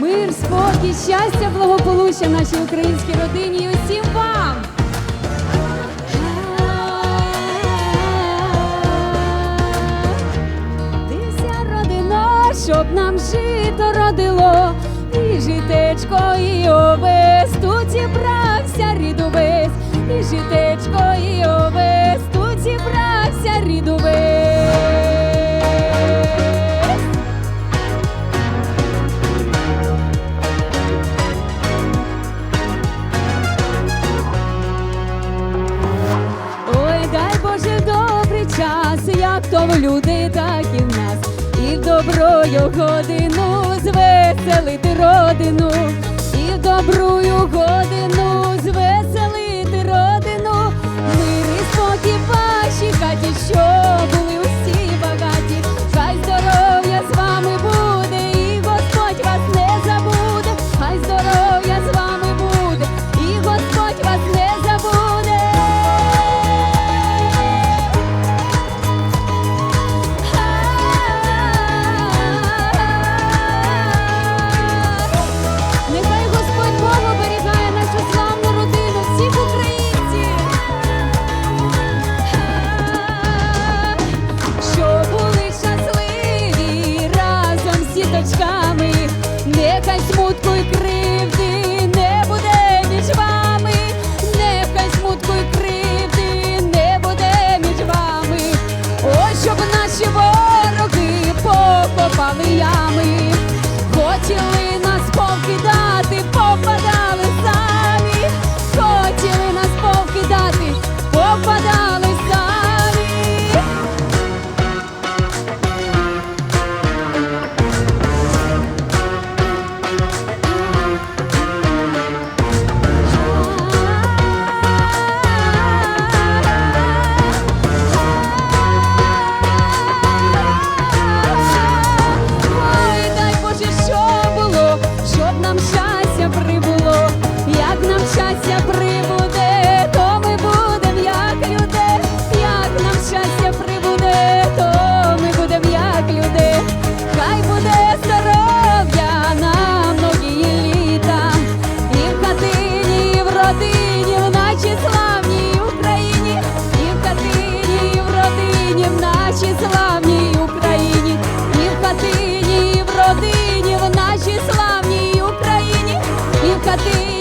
Мир, спокій, щастя, благополуччя нашій українській родині і усім вам! Ти вся родина, щоб нам жито родило, і житечко, і овес, тут зібрався рід увесь, і житечко, в люди, так і в нас, і в доброю годину звеселити родину, і в добрую годину нами, нехай смутку і кривди, не буде між вами, нехай смутку й кривди, не буде між вами, Ось щоб наші вороги покопали ями, хотіли нас покидати, попадали самі, хотіли нас покидати, попадали. a ti.